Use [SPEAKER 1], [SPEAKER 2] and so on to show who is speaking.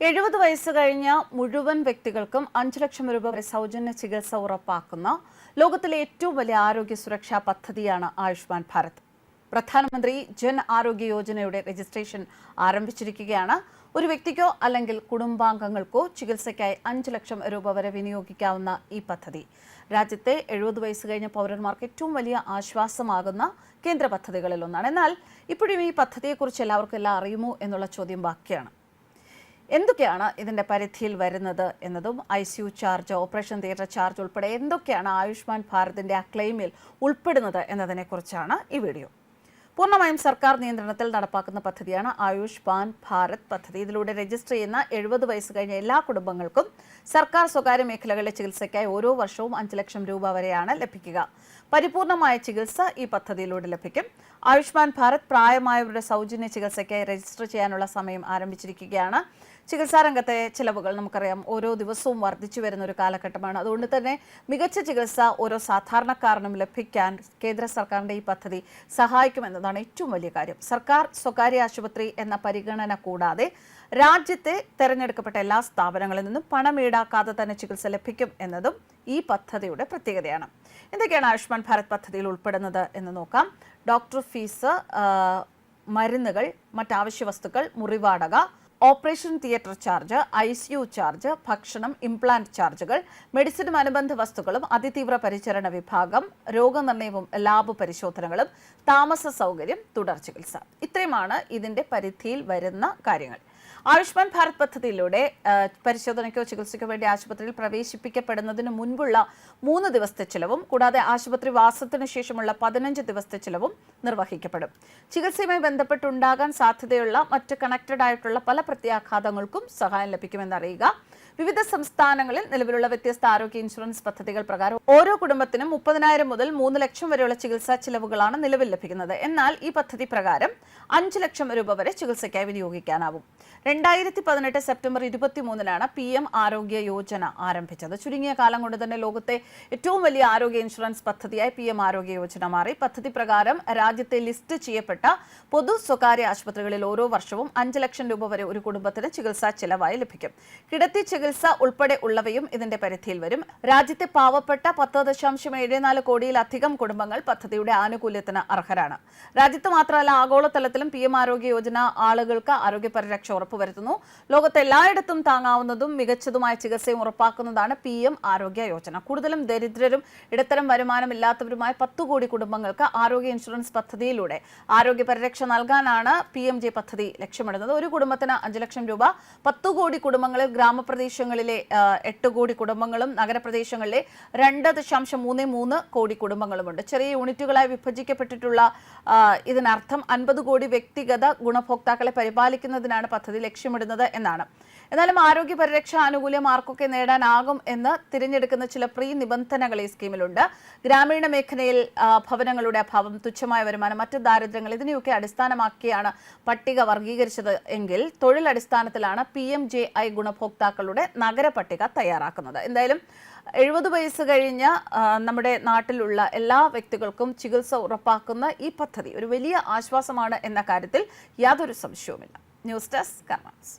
[SPEAKER 1] എഴുപത് വയസ്സ് കഴിഞ്ഞ മുഴുവൻ വ്യക്തികൾക്കും അഞ്ചു ലക്ഷം രൂപ വരെ സൗജന്യ ചികിത്സ ഉറപ്പാക്കുന്ന ലോകത്തിലെ ഏറ്റവും വലിയ ആരോഗ്യ സുരക്ഷാ പദ്ധതിയാണ് ആയുഷ്മാൻ ഭാരത്. പ്രധാനമന്ത്രി ജൻ ആരോഗ്യ യോജനയുടെ രജിസ്ട്രേഷൻ ആരംഭിച്ചിരിക്കുകയാണ്. ഒരു വ്യക്തിക്കോ അല്ലെങ്കിൽ കുടുംബാംഗങ്ങൾക്കോ ചികിത്സയ്ക്കായി അഞ്ച് ലക്ഷം രൂപ വരെ വിനിയോഗിക്കാവുന്ന ഈ പദ്ധതി. രാജ്യത്തെ എഴുപത് വയസ്സ് കഴിഞ്ഞ പൗരന്മാർക്ക് ഏറ്റവും വലിയ ആശ്വാസമാകുന്ന കേന്ദ്ര പദ്ധതികളിലൊന്നാണ്. എന്നാൽ ഇപ്പോഴും ഈ പദ്ധതിയെക്കുറിച്ച് എല്ലാവർക്കും എല്ലാം അറിയുമോ എന്നുള്ള ചോദ്യം ബാക്കിയാണ്. എന്തൊക്കെയാണ് ഇതിന്റെ പരിധിയിൽ വരുന്നത് എന്നതും I C U charge operation theatre charge ഉൾപ്പെടെ എന്തൊക്കെയാണ് ആയുഷ്മാൻ ഭാരതിന്റെ ആ ക്ലെയിമിൽ ഉൾപ്പെടുന്നത് എന്നതിനെക്കുറിച്ചാണ് ഈ വീഡിയോ പൂർണമായും സർക്കാർ നിയന്ത്രണത്തിൽ നടപ്പാക്കുന്ന പദ്ധതിയാണ് ആയുഷ് പാൻ ഭാരത് പദ്ധതി. ഇതിലൂടെ രജിസ്റ്റർ ചെയ്യുന്ന എഴുപത് വയസ്സ് കഴിഞ്ഞ എല്ലാ കുടുംബങ്ങൾക്കും സർക്കാർ സ്വകാര്യ മേഖലകളിലെ ചികിത്സയ്ക്കായി ഓരോ വർഷവും അഞ്ച് ലക്ഷം രൂപ വരെയാണ് ലഭിക്കുക. പരിപൂർണമായ ചികിത്സ ഈ പദ്ധതിയിലൂടെ ലഭിക്കും. ആയുഷ്മാൻ ഭാരത് പ്രായമായവരുടെ സൗജന്യ ചികിത്സയ്ക്കായി രജിസ്റ്റർ ചെയ്യാനുള്ള സമയം ആരംഭിച്ചിരിക്കുകയാണ്. ചികിത്സാ രംഗത്തെ ചിലവുകൾ നമുക്കറിയാം. ഓരോ ദിവസവും വർദ്ധിച്ചു വരുന്ന ഒരു കാലഘട്ടമാണ്. അതുകൊണ്ട് തന്നെ മികച്ച ചികിത്സ ഓരോ സാധാരണക്കാരനും ലഭിക്കാൻ കേന്ദ്ര സർക്കാരിന്റെ ഈ പദ്ധതി സഹായിക്കുമെന്നതാണ് ഏറ്റവും വലിയ കാര്യം. സർക്കാർ സ്വകാര്യ ആശുപത്രി എന്ന പരിഗണന കൂടാതെ രാജ്യത്തെ തെരഞ്ഞെടുക്കപ്പെട്ട എല്ലാ സ്ഥാപനങ്ങളിൽ നിന്നും പണം ഈടാക്കാതെ തന്നെ ചികിത്സ ലഭിക്കും എന്നതും ഈ പദ്ധതിയുടെ പ്രത്യേകതയാണ്. എന്തൊക്കെയാണ് ആയുഷ്മാൻ ഭാരത് പദ്ധതിയിൽ ഉൾപ്പെടുന്നത് എന്ന് നോക്കാം. ഡോക്ടർ ഫീസ് മരുന്നുകൾ മറ്റാവശ്യ വസ്തുക്കൾ മുറിവാടക operation theatre charge I C U charge ഭക്ഷണം ഇംപ്ലാന്റ് ചാർജുകൾ മെഡിസിനും അനുബന്ധ വസ്തുക്കളും അതിതീവ്ര പരിചരണ വിഭാഗം രോഗനിർണയവും ലാബ് പരിശോധനകളും താമസ സൗകര്യം തുടർ ചികിത്സ. ഇത്രയുമാണ് ഇതിന്റെ പരിധിയിൽ വരുന്ന കാര്യങ്ങൾ. ആയുഷ്മാൻ ഭാരത് പദ്ധതിയിലൂടെ പരിശോധനയ്ക്കോ ചികിത്സയ്ക്കോ വേണ്ടി ആശുപത്രിയിൽ പ്രവേശിപ്പിക്കപ്പെടുന്നതിന് മുൻപുള്ള മൂന്ന് ദിവസത്തെ ചിലവും കൂടാതെ ആശുപത്രി വാസത്തിനു ശേഷമുള്ള പതിനഞ്ച് ദിവസത്തെ ചിലവും നിർവഹിക്കപ്പെടും. ചികിത്സയുമായി ബന്ധപ്പെട്ടുണ്ടാകാൻ സാധ്യതയുള്ള മറ്റ് കണക്റ്റഡ് ആയിട്ടുള്ള പല പ്രത്യാഘാതങ്ങൾക്കും സഹായം ലഭിക്കുമെന്നറിയുക. വിവിധ സംസ്ഥാനങ്ങളിൽ നിലവിലുള്ള വ്യത്യസ്ത ആരോഗ്യ ഇൻഷുറൻസ് പദ്ധതികൾ പ്രകാരം ഓരോ കുടുംബത്തിനും മുപ്പതിനായിരം മുതൽ മൂന്ന് ലക്ഷം വരെയുള്ള ചികിത്സാ ചിലവുകളാണ് നിലവിൽ ലഭിക്കുന്നത്. എന്നാൽ ഈ പദ്ധതി പ്രകാരം അഞ്ച് ലക്ഷം രൂപ വരെ ചികിത്സയ്ക്കായി വിനിയോഗിക്കാനാവും. രണ്ടായിരത്തി പതിനെട്ട് സെപ്റ്റംബർ ഇരുപത്തിമൂന്നിനാണ് പി എം ആരോഗ്യ യോജന ആരംഭിച്ചത്. ചുരുങ്ങിയ കാലം കൊണ്ട് തന്നെ ലോകത്തെ ഏറ്റവും വലിയ ആരോഗ്യ ഇൻഷുറൻസ് പദ്ധതിയായി പി എം ആരോഗ്യ യോജന മാറി. പദ്ധതി പ്രകാരം രാജ്യത്തെ ലിസ്റ്റ് ചെയ്യപ്പെട്ട പൊതു സ്വകാര്യ ആശുപത്രികളിൽ ഓരോ വർഷവും അഞ്ച് ലക്ഷം രൂപ വരെ ഒരു കുടുംബത്തിന് ചികിത്സാ ചെലവായി ലഭിക്കും. കിടത്തി ചികിത്സ ഉൾപ്പെടെ ഉള്ളവയും ഇതിന്റെ പരിധിയിൽ വരും. രാജ്യത്തെ പാവപ്പെട്ട പത്ത് ദശാംശം ഏഴ് നാല് കോടിയിലധികം കുടുംബങ്ങൾ പദ്ധതിയുടെ ആനുകൂല്യത്തിന് അർഹരാണ്. രാജ്യത്ത് മാത്രമല്ല ആഗോളതലത്തിലും പി എം ആരോഗ്യ യോജന ആളുകൾക്ക് ആരോഗ്യ പരിരക്ഷ ഉറപ്പുവരുത്തുന്നു. ലോകത്ത് എല്ലായിടത്തും താങ്ങാവുന്നതും മികച്ചതുമായ ചികിത്സയും ഉറപ്പാക്കുന്നതാണ് പി എം ആരോഗ്യ യോജന. കൂടുതലും ദരിദ്രരും ഇടത്തരം വരുമാനമില്ലാത്തവരുമായ പത്ത് കോടി കുടുംബങ്ങൾക്ക് ആരോഗ്യ ഇൻഷുറൻസ് പദ്ധതിയിലൂടെ ആരോഗ്യ പരിരക്ഷ നൽകാനാണ് പി എം ജെ പദ്ധതി ലക്ഷ്യമിടുന്നത്. ഒരു കുടുംബത്തിന് അഞ്ച് ലക്ഷം രൂപ പത്തു കോടി കുടുംബങ്ങളിൽ ഗ്രാമപ്രദേശങ്ങളിലെ ആ, എട്ട് കോടി കുടുംബങ്ങളും നഗരപ്രദേശങ്ങളിലെ രണ്ട് ദശാംശം മൂന്ന് മൂന്ന് കോടി കുടുംബങ്ങളുമുണ്ട്. ചെറിയ യൂണിറ്റുകളായി വിഭജിക്കപ്പെട്ടിട്ടുള്ള ഇതിനർത്ഥം അൻപത് കോടി വ്യക്തിഗത ഗുണഭോക്താക്കളെ പരിപാലിക്കുന്നതിനാണ് പദ്ധതി ലക്ഷ്യമിടുന്നത് എന്നാണ്. എന്നാലും ആരോഗ്യ പരിരക്ഷ ആനുകൂല്യം ആർക്കൊക്കെ നേടാനാകും എന്ന് തിരഞ്ഞെടുക്കുന്ന ചില പ്രീ നിബന്ധനകൾ ഈ സ്കീമിലുണ്ട്. ഗ്രാമീണ മേഖലയിൽ ഭവനങ്ങളുടെ അഭാവം തുച്ഛമായ വരുമാനം മറ്റ് ദാരിദ്ര്യങ്ങൾ ഇതിനെയൊക്കെ അടിസ്ഥാനമാക്കിയാണ് പട്ടിക വർഗീകരിച്ചത് എങ്കിൽ തൊഴിൽ അടിസ്ഥാനത്തിലാണ് പി എം ജെ ഐ ഗുണഭോക്താക്കളുടെ നഗര പട്ടിക തയ്യാറാക്കുന്നത്. എന്തായാലും എഴുപത് വയസ്സ് കഴിഞ്ഞ നമ്മുടെ നാട്ടിലുള്ള എല്ലാ വ്യക്തികൾക്കും ചികിത്സ ഉറപ്പാക്കുന്ന ഈ പദ്ധതി ഒരു വലിയ ആശ്വാസമാണ് എന്ന കാര്യത്തിൽ യാതൊരു സംശയവുമില്ല. News desk കർമാൻസ്.